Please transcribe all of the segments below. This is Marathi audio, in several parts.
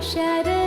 shadow.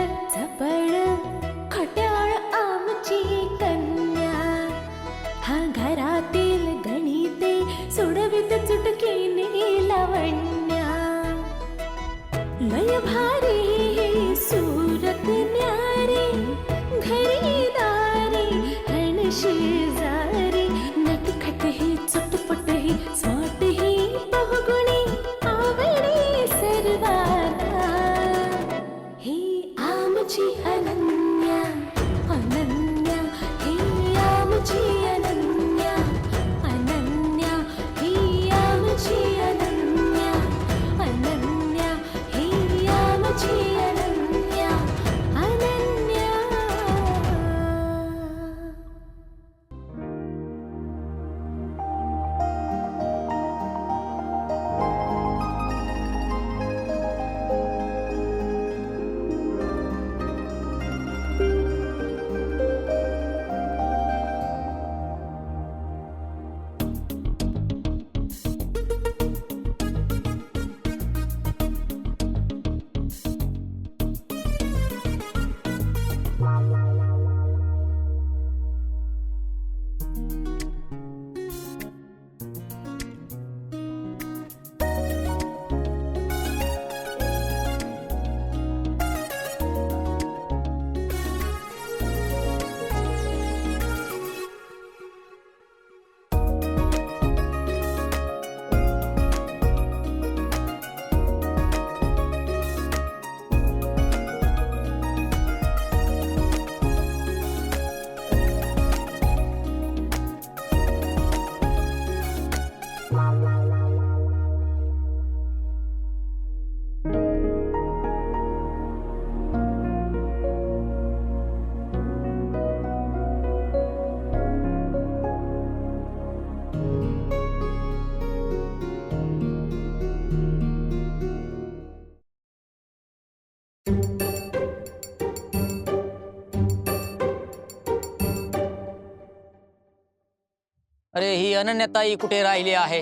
अरे ही अनन्यताई कुठे राहिली आहे?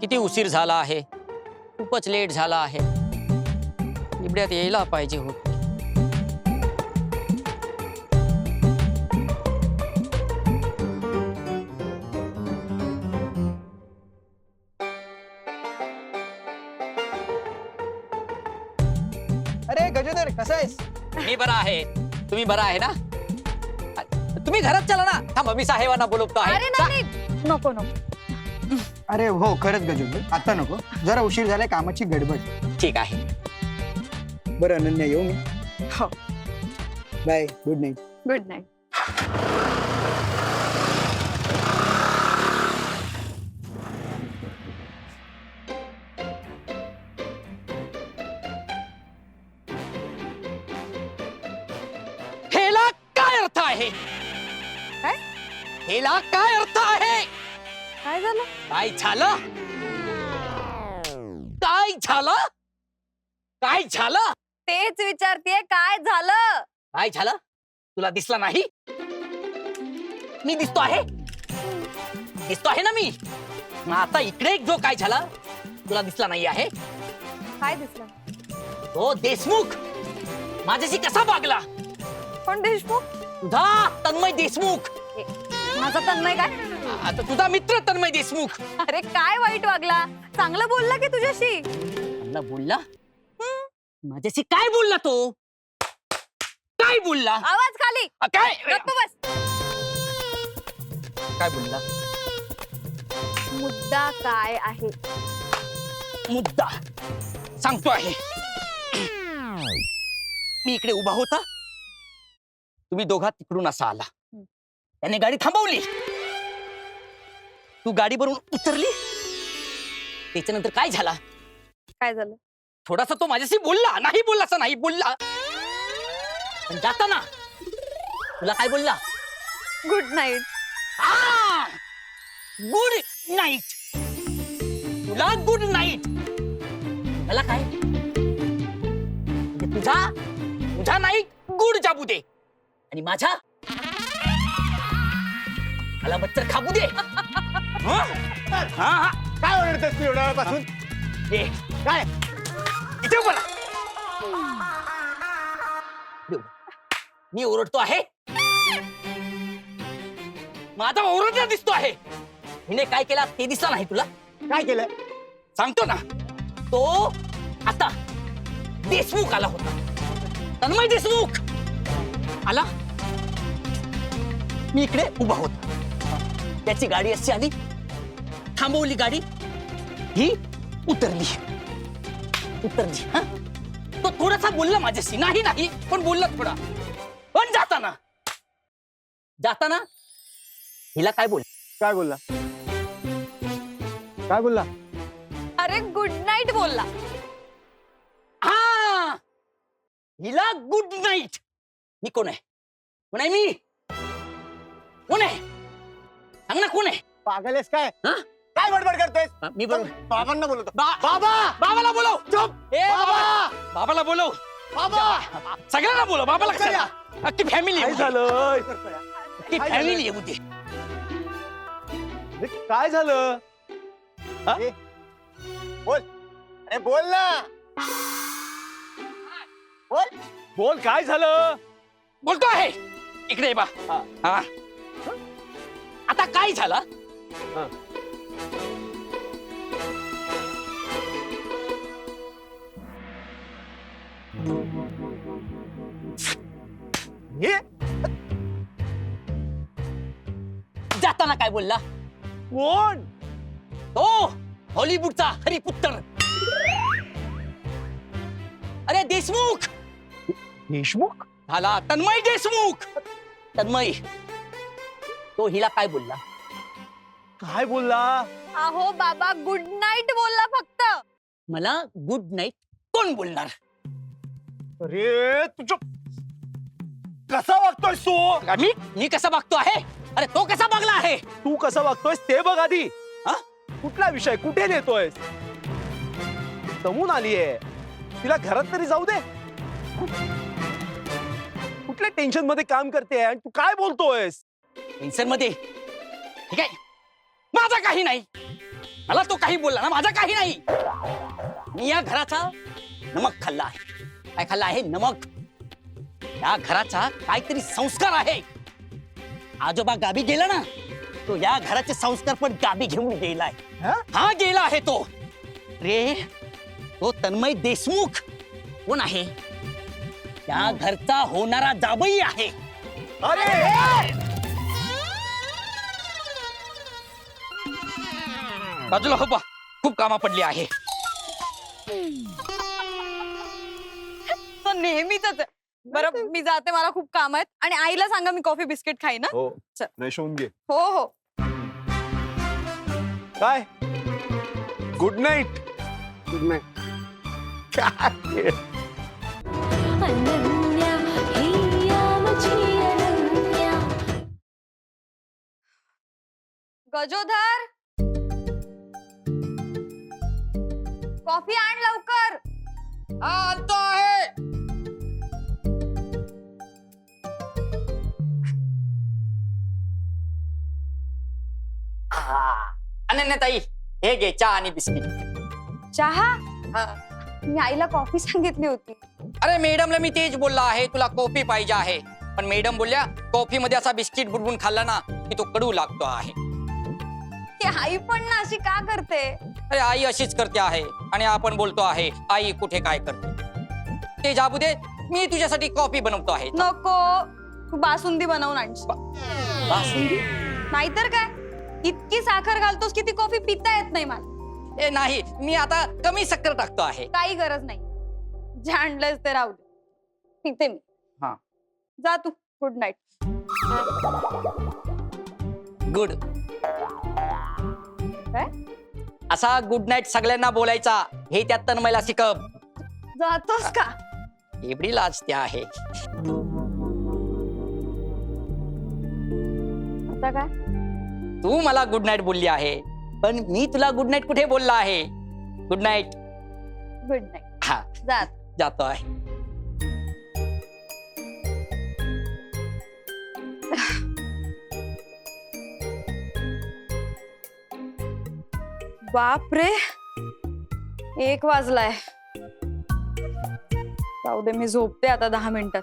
किती उशीर झाला आहे? खूपच लेट झाला आहे. इबड्यात यायला पाहिजे होत अरे गजोदर कसा आहेस? मी बरा आहे. तुम्ही बरा आहे ना? तुम्ही घरात चला ना. थांबा मी साहेबांना बोलवतो आहे. अरे नाही नाही. नको नको. अरे हो खरंच गजोदर आता नको. जरा उशीर झालाय कामाची गडबड. ठीक आहे. बरं अनन्या येऊ मी? हो. Bye good night good night काय झालं? काय झालं? काय झालं? तेच विचारतीये काय झालं? काय झालं? तुला दिसला नाही? मी दिसतो आहे. दिसतो आहे ना मी? मग आता इकडे एक जो काय झाला तुला दिसला नाही आहे? काय दिसलं? तो देशमुख. माझ्याशी कसा वागला? कोण देशमुख? तुझा तन्मय देशमुख. ए, माझा तन्मय काय? आता तुझा मित्र तन्मय देशमुख. अरे काय वाईट वागला? चांगलं बोलला की तुझ्याशी? मला बोलला? माझ्याशी काय बोलला तो? काय बोलला? आवाज खाली. अ, काय? गप्प बस. काय बोलला? मुद्दा काय आहे? मुद्दा. सांगतो आहे. मी इकडे उभा होता. तुम्ही दोघा तिकडून असा आला. त्याने गाडी थांबवली. तू गाडीवरून उतरली? त्याच्यानंतर काय झाला? काय झालं? थोडासा तो माझ्याशी बोलला. नाही बोलला असं नाही बोलला. पण जाताना तुला काय बोलला? Good night. Good night. तुला गुड नाईट. मला काय? म्हणजे तुझा तुझा नाईट गुड जाबू दे. आणि माझा? मला मच्छर खाबू दे. हं? हा काय ओरडतेस तू एवढ्या वेळापासून ये काय? इथे बोला मी ओरडतो आहे. माझा ओरडला दिसतो आहे. हिने काय केला ते दिसला नाही तुला. काय केलं? सांगतो ना. तो आता देशमुख आला होता. तन्मय देशमुख आला. मी इकडे उभा होता. त्याची गाडी अशी आली थांबवली गाडी. ही उतरली. उतरली हा? तो थोडासा बोलला माझ्याशी. नाही नाही पण बोलला थोडा. पण जाताना. जाताना? हिला काय बोल काय बोलला? काय बोलला? अरे गुड नाईट बोलला. हा! हिला गुड नाईट मी कोण आहे? कोण आहे मी? कोण आहे? सांग ना कोण आहे? पागल आहेस काय? हा? काय बडबड करतोयस? हा, मी बरोबर बाबांना बोलतो बा- बाबा! बाबाला बोलव. चुप. ए बाबा! बाबा! बाबाला बोलव. बाबा! सगळ्यांना बोलव. बाबाला. कशाला? अख्खी फॅमिली काय झालं? अख्खी काय फॅमिली दे अरे काय झालं? अरे बोल ना. बोल. बोल काय झालं? बोलतो आहे. इकडे ये बा. हा. हा. आता काय झालं? हा. हे जाताना काय बोलला? कोण? तो हॉलिवूडचा हरिपुत्तर अरे देशमुख! देशमुख? झाला तन्मय देशमुख. तन्मय. तो हिला काय बोलला? काय बोलला? अहो बाबा गुड नाईट बोलला फक्त. मला गुड नाईट कोण बोलणार? अरे तुझ कसा वागतोय तू? मी? मी कसा वागतो आहे? अरे तो कसा वागला आहे? तू कसं वागतोयस ते बघ आधी. हा? कुठला विषय कुठे नेतोयस? जमून आलीये. तिला घरात तरी जाऊ दे. कुठल्या टेन्शनमध्ये काम करते आणि तू काय बोलतोयस? टेन्शनमध्ये? ठीक आहे. माझा काही नाही. मला तो काही बोलला ना माझा काही नाही. मी या घराचा नमक खाल्ला आहे. काय खाल्ला आहे? नमक. या घराचा काहीतरी संस्कार आहे. आजोबा गावी गेला ना तो या घराचे संस्कार पण गावी घेऊन गेलाय हा? हा गेला आहे तो. रे तो तन्मय देशमुख कोण आहे? त्या घरचा होणारा जाबई आहे. अरे! बाजूला हो बा. खूप कामा पडली आहे. तो नेहमीच बरं मी जाते मला खूप काम आहेत. आणि आईला सांगा मी कॉफी बिस्किट खाईन हं? हो. चल. होऊन घे. हो हो. काय? गुड नाईट अनन्या हिया माझी अनन्या गजोधर! कॉफी आण लवकर. आणतो आहे. अनन्यताई हे. घे चहा आणि बिस्किट. चहा? मी आईला कॉफी सांगितली होती. अरे मॅडमला मी तेच बोलला आहे तुला कॉफी पाहिजे आहे. पण मॅडम बोलल्या कॉफी मध्ये असा बिस्किट बुडबुड खाल्ला ना की तो कडू लागतो आहे. ही आई पण ना अशी का करते? अरे आई अशीच करते आहे. आणि आपण बोलतो आहे आई कुठे काय करते? ते जाबू दे. मी तुझ्यासाठी कॉफी बनवतो आहे. नको. तू बासुंदी बनवून आणशील बासुंदी? नाहीतर काय? इतकी साखर घालतोस की ती कॉफी पिता येत नाही मला. ए नाही. मी आता कमी साखर टाकतो आहे. काही गरज नाही. जे आणलंयस ते राहू दे. पिते मी. हा. जा तू. गुड नाईट गुड काय? असा गुड नाईट सगळ्यांना बोलायचा. हे त्यात तर मला शिकव. जातोस का? एवढी लाजते आहे. आता काय? तू मला गुड नाईट बोलली आहे पण मी तुला गुड नाईट कुठे बोलला आहे? गुड नाईट गुड नाईट हा. जात. जातो आहे. बाप रे एक वाजलाय. जाऊ दे मी झोपते आता दहा मिनिटात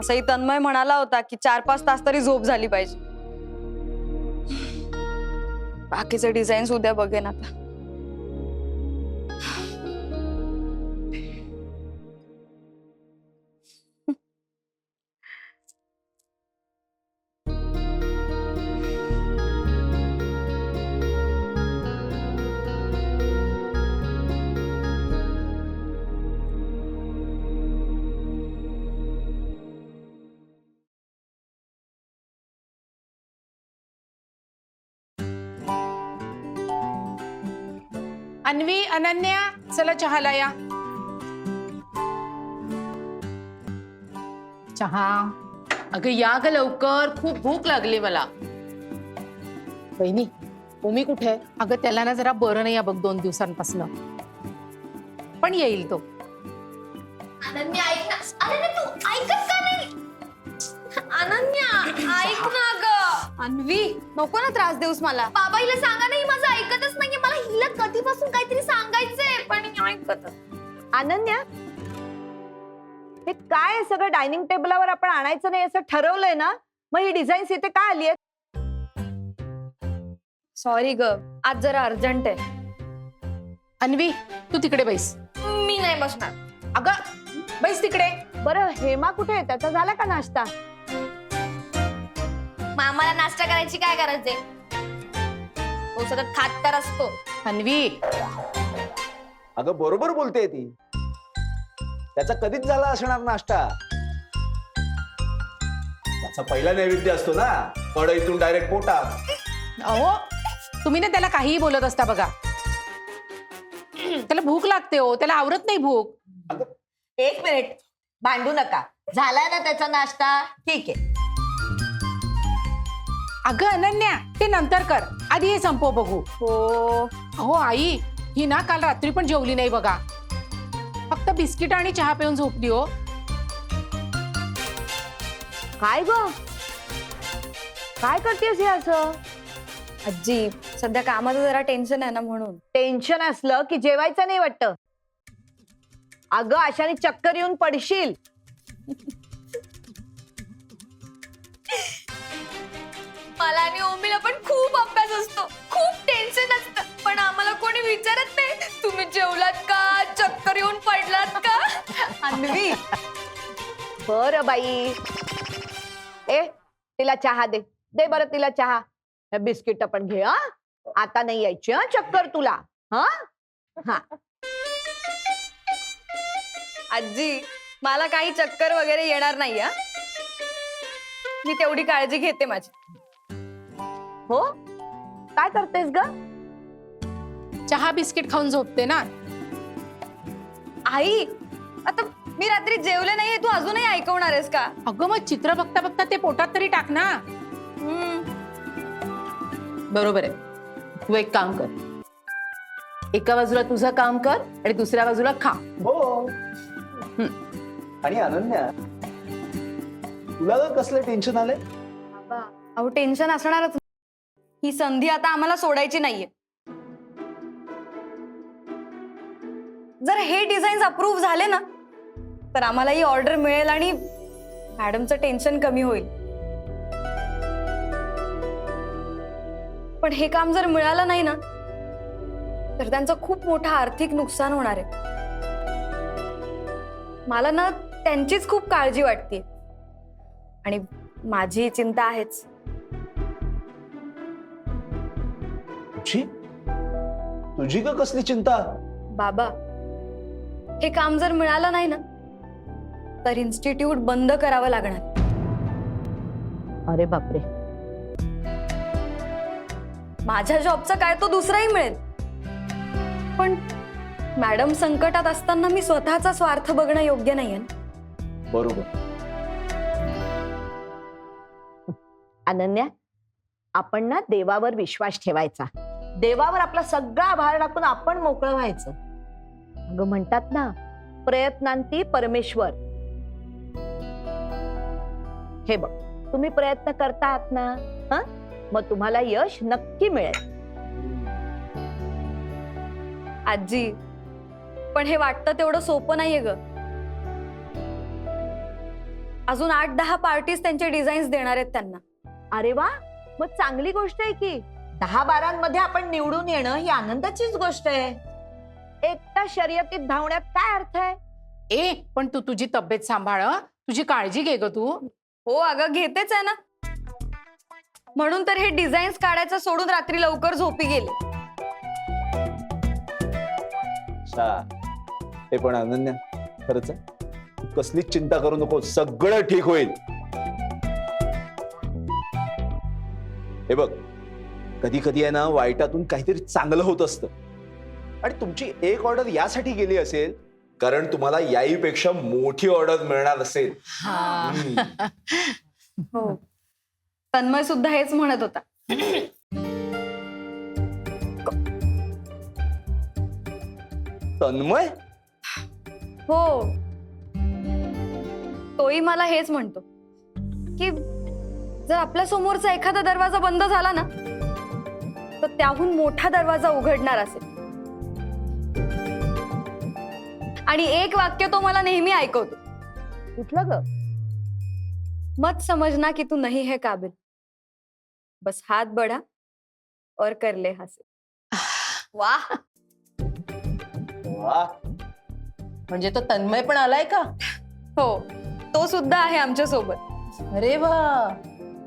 असंही तन्मय म्हणाला होता की चार पाच तास तरी झोप झाली पाहिजे. बाकीचे डिझाईन्स उद्या बघेन आता. अन्वी अनन्या चला चहाला या. चहा. अगं या ग लवकर. खूप भूक लागली मला. बहिणी उमी कुठे? आहे? अगं त्याला ना जरा बरं नाही आहे बघ दोन दिवसांपासून. पण येईल तो. अनन्या ऐक ना. अनन्या तू ऐकत का नाही? अनन्या ऐक ना ग. अन्वी नको ना त्रास देऊस मला. बाबा हिला सांगा हिला कधीपासून काहीतरी सांगायचंय पण ऐकतच अनन्या हे काय सगळं डायनिंग टेबलावर आपण आणायचं नाही असं ठरवलंय ना? मग ही डिझाईन्स इथे काय आली आहेत? सॉरी ग आज जरा अर्जंट आहे. अन्वी तू तिकडे बैस. मी नाही बसणार. अगं बैस तिकडे. बरं हेमा कुठे आहे? त्याचा झाला का नाश्ता? मामाला नाश्ता करायची काय गरज आहे? तो सतत खात तर असतो. अन्वी अगं बरोबर बोलते ती. त्याचा कधीच झाला असणार नाश्ता. त्याचा पहिला नैवेद्य असतो ना कढईतून डायरेक्ट पोटात. अहो तुम्ही ना त्याला काहीही बोलत असता बघा. त्याला भूक लागते हो त्याला आवरत नाही भूक. एक मिनिट भांडू नका. झालाय ना त्याचा नाश्ता? ठीक आहे. अगं अनन्या ते नंतर कर. आधी हे संपव बघू. हो. अहो आई ही ना काल रात्री पण जेवली नाही बघा. फक्त बिस्किट आणि चहा पिऊन झोपली हो काय ग? काय करतेस हे असं? आजी सध्या कामाचं जरा टेन्शन आहे ना म्हणून. टेन्शन असलं की जेवायचं नाही वाटत. अगं अशाने चक्कर येऊन पडशील. आणि ओमीला पण खूप अभ्यास असतो. खूप टेन्शन असतं. पण आम्हाला कोणी विचारत नाही तुम्ही जेवलात का? चक्कर येऊन पडलात का? अन्वी. बर बाई. ए तिला चहा दे. दे बरं तिला चहा. बिस्किट पण घे हा? आता नाही यायची हा चक्कर तुला. हा? हा. आजी मला काही चक्कर वगैरे येणार नाही हा? मी तेवढी काळजी घेते माझी. हो? काय करतेस ग? चहा बिस्किट खाऊन झोपते ना. आई आता मी रात्री जेवले नाहीये तू अजूनही ऐकवणार आहेस का? अगं मग चित्र बघता बघता ते पोटात तरी टाक ना. बरोबर आहे. तू एक काम कर. एका बाजूला तुझं काम कर आणि दुसऱ्या बाजूला खा. हो. आणि अनन्या तुला कसलं टेन्शन आलंय? बाबा, अहो टेन्शन असणारच ही संधी आता आम्हाला सोडायची नाहीये. जर हे डिझाईन्स अप्रूव्ह झाले ना तर आम्हाला ही ऑर्डर मिळेल आणि मॅडमचं टेन्शन कमी होईल. पण हे काम जर मिळालं नाही ना तर त्यांचं खूप मोठं आर्थिक नुकसान होणार आहे. मला ना त्यांचीच खूप काळजी वाटते आणि माझी चिंता आहेच. तुझी? तुझी का कसली चिंता? बाबा हे काम जर मिळालं नाही ना तर इन्स्टिट्यूट बंद करावं लागणार. अरे बापरे. माझ्या जॉबचा काय तो दुसराही मिळेल. पण मॅडम संकटात असताना मी स्वतःचा स्वार्थ बघणं योग्य नाहीये ना. बरोबर. अनन्या आपण ना देवावर विश्वास ठेवायचा. देवावर आपला सगळा भार टाकून आपण मोकळं व्हायचं. अगं म्हणतात ना प्रयत्नांती परमेश्वर. हे बघ तुम्ही प्रयत्न करता आहात ना हा? मग तुम्हाला यश नक्की मिळेल. आजी पण हे वाटतं तेवढं सोपं नाहीये ग. अजून आठ दहा पार्टीज त्यांचे डिझाईन्स देणार आहेत त्यांना. अरे वा मग चांगली गोष्ट आहे की. दहा बारांमध्ये आपण निवडून येणं ही आनंदाचीच गोष्ट आहे. एकटा शर्यतीत धावण्यात काय अर्थ आहे? ए पण तू तुझी तब्येत सांभाळ हं. तुझी काळजी घे ग तू. हो अगं घेतेच आहे ना. म्हणून तर हे डिझाईन्स काढायचं सोडून रात्री लवकर झोपी गेले. अच्छा हे पण अनन्या खरंच आहे? तू कसलीच चिंता करू नको सगळं ठीक होईल. हे बघ कधी कधी आहे ना वाईटातून काहीतरी चांगलं होत असतं. आणि तुमची एक ऑर्डर यासाठी गेली असेल कारण तुम्हाला याईपेक्षा मोठी ऑर्डर मिळणार असेल. हो. तन्मय सुद्धा हेच म्हणत होता. तन्मय? हो. तोही मला हेच म्हणतो की जर आपल्या समोरचा एखादा दरवाजा बंद झाला ना तर त्याहून मोठा दरवाजा उघडणार असेल. आणि एक वाक्य तो मला नेहमी ऐकवतो. कुठलं ग? मत समझना कि तू नहीं है काबिल. बस हात बढा और कर ले हासिल. वाह. वा म्हणजे तो तन्मय पण आलाय का? हो तो सुद्धा आहे आमच्यासोबत अरे वा.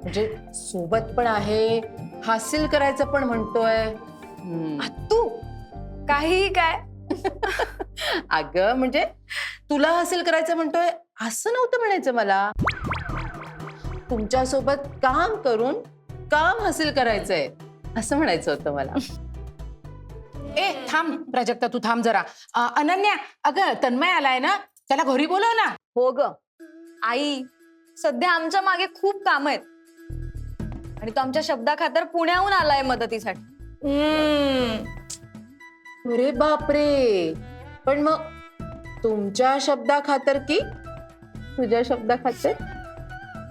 म्हणजे सोबत पण आहे हासिल करायचं पण म्हणतोय. तू? काहीही काय? अगं म्हणजे तुला हासिल करायचं म्हणतोय असं नव्हतं म्हणायचं मला. तुमच्यासोबत काम करून काम हासिल करायचंय असं म्हणायचं होतं मला. ए थांब प्राजक्ता तू थांब जरा. अ, अनन्या अगं तन्मय आलाय ना? त्याला घरी बोलव ना. हो ग. आई सध्या आमच्या मागे खूप काम आहेत. आणि तो आमच्या शब्दाखातर पुण्याहून आलाय मदतीसाठी. अरे बापरे. पण मग तुमच्या शब्दा खातर की तुझ्या शब्दा खातर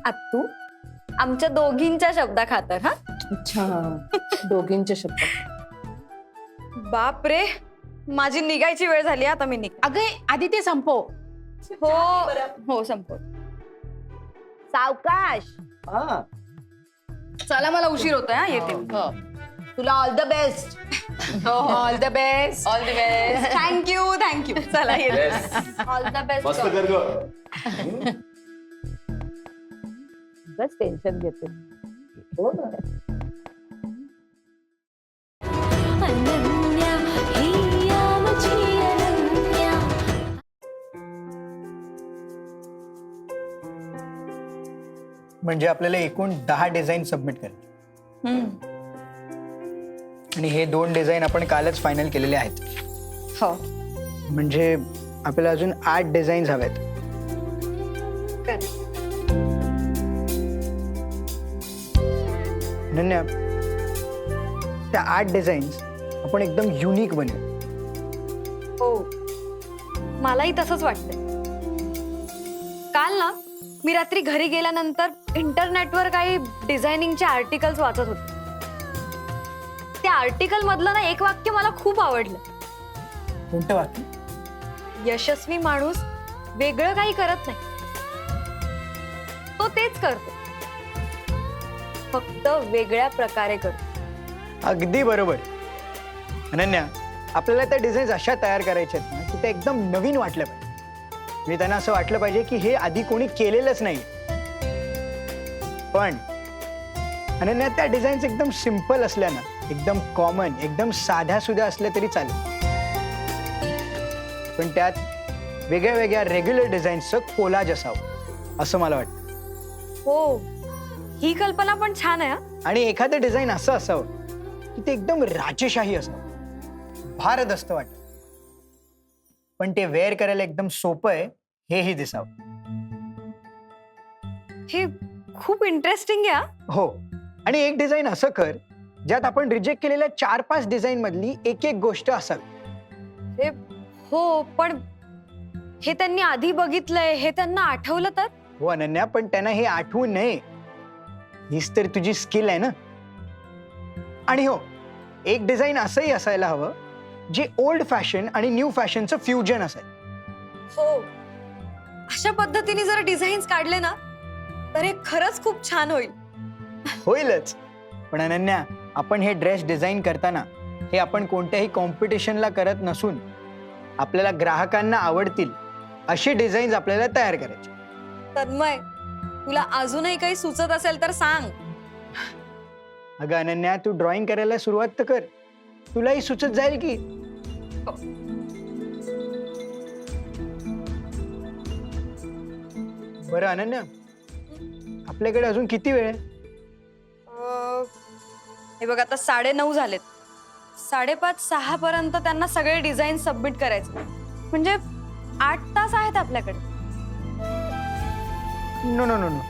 आत्तू आमच्या दोघींच्या शब्दाखातर हा? अच्छा. दोघींचे शब्द. बाप रे माझी निघायची वेळ झाली आता मी निघ. अगं आधी ते संपव. हो. हो संपव. सावकाश. हा. चला मला उशीर होतोय हा येते. मी. हो. तुला all the best all the best all the best thank you thank you चला येते. ऑल द बेस्ट मस्त कर ग बस टेन्शन घेते. हो ना. म्हणजे आपल्याला एकूण दहा डिझाईन सबमिट करायचे आणि हे दोन डिझाईन आपण कालच फायनल केलेले आहेत. हो. म्हणजे आपल्याला अजून आठ डिझाईन्स हव्यात अनन्या त्या आठ डिझाईन्स आपण एकदम युनिक बनवू. हो. मलाही तसंच वाटतंय. काल ना मी रात्री घरी गेल्यानंतर इंटरनेटवर काही डिझायनिंगचे आर्टिकल्स वाचत होते. त्या आर्टिकल मधलं ना एक वाक्य मला खूप आवडलं. कोणतं वाक्य? यशस्वी माणूस वेगळं काही करत नाही. तो तेच करतो. फक्त वेगळ्या प्रकारे करतो. अगदी बरोबर. अनन्या आपल्याला त्या डिझाईन्स अशा तयार करायच्या आहेत ना की त्या एकदम नवीन वाटल्या पाहिजे. म्हणजे त्यांना असं वाटलं पाहिजे की हे आधी कोणी केलेलंच नाही पण अनन्या त्या डिझाईन्स एकदम सिंपल असल्या ना एकदम कॉमन एकदम साध्या सुध्या असल्या तरी चालेल. पण त्यात वेगळ्या वेगळ्या रेग्युलर डिझाईन्सचं कोलाज असावं असं मला वाटतं. हो ही कल्पना पण छान आहे हा. आणि एखादं डिझाईन असं असावं की ते एकदम राजेशाही असावं. भारत असतं वाटत. पण ते वेअर करायला एकदम सोपं आहे हेही दिसावं. हे खूप इंटरेस्टिंग आहे हा. हो. आणि एक डिझाईन असं कर ज्यात आपण रिजेक्ट केलेल्या चार पाच डिझाईन मधली एक एक गोष्ट असावी. हो पण हे त्यांनी आधी बघितलंय हे त्यांना आठवलं तर? हो अनन्या पण त्यांना हे आठवू नये. हीच तर तुझी स्किल आहे ना? आणि हो एक डिझाईन असंही असायला हवं जे ओल्ड फॅशन आणि न्यू फॅशनचं फ्युजन असेल हो. अशा पद्धतीने जर डिझाईन्स काढले ना तर हे खरंच खूप छान होईल. होईलच. पण अनन्या आपण हे ड्रेस डिझाईन करताना हे आपण कोणत्याही कॉम्पिटिशनला करत नसून आपल्याला ग्राहकांना आवडतील अशी डिझाईन्स आपल्याला तयार करायची. तन्मय तुला अजूनही काही सुचत असेल तर सांग. अगं अनन्या तू ड्रॉइंग करायला सुरुवात तर कर. तुलाही सुचत जाईल की. बरं अनन्या आपल्याकडे अजून किती वेळ आहे? अं, हे बघ आता साडे नऊ झालेत. साडेपाच सहा पर्यंत त्यांना सगळे डिझाईन सबमिट करायचे. म्हणजे आठ तास आहेत आपल्याकडे. नो नो नो नो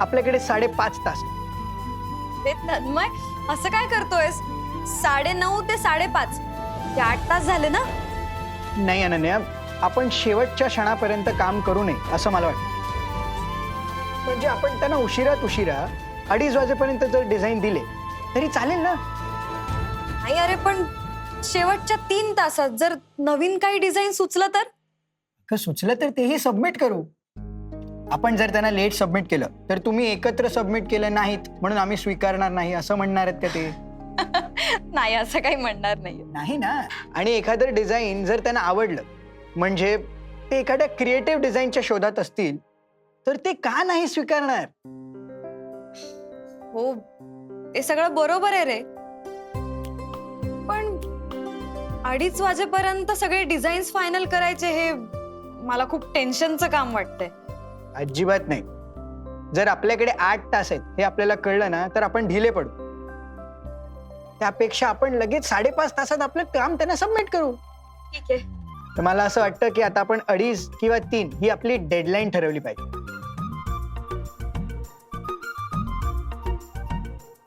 आपल्याकडे साडेपाच तास. आहे. ते तन्मय असं काय करतोयस? साडे नऊ ते साडेपाच. ते आठ तास झाले ना? नाही अनन्या. आपण शेवटच्या क्षणापर्यंत काम करू नये असं मला वाटतं. म्हणजे आपण त्यांना उशिरात उशिरा अडीच वाजेपर्यंत जर डिझाईन दिले तरी चालेल ना? नाही अरे पण शेवटच्या तीन तासात जर नवीन काही डिझाईन सुचलं तर? का सुचलं तर तेही सबमिट करू. आपण जर त्यांना लेट सबमिट केलं तर तुम्ही एकत्र सबमिट केलं नाहीत म्हणून आम्ही स्वीकारणार नाही असं म्हणणार आहेत का ते? नाही असं काही म्हणणार नाही. नाही ना. आणि एखादं डिझाईन जर त्यांना आवडलं म्हणजे ते एखाद्या क्रिएटिव्ह डिझाईनच्या शोधात असतील तर ते का नाही स्वीकारणार? हो ते सगळं बरोबर आहे रे. पण अडीच वाजेपर्यंत सगळे डिझाईन्स फायनल करायचे हे मला खूप टेन्शनचं काम वाटतंय. अजिबात नाही. जर आपल्याकडे आठ तास आहेत हे आपल्याला कळलं ना तर आपण ढिले पडू. त्यापेक्षा आपण लगेच साडेपाच तासात आपलं काम त्यांना सबमिट करू. ठीक आहे. तर मला असं वाटतं की आता आपण अडीच किंवा तीन ही आपली डेडलाईन ठरवली पाहिजे.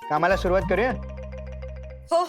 कामाला सुरुवात करूया? हो.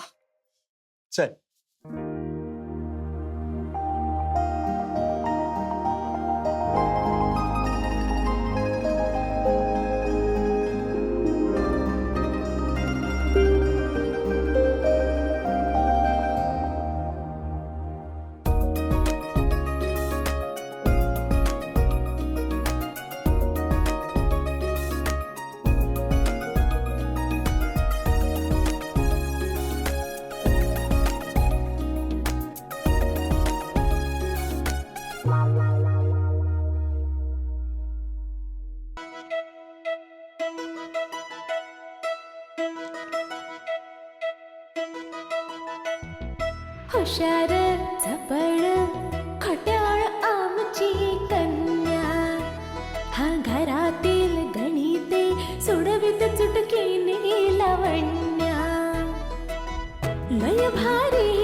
लय भारी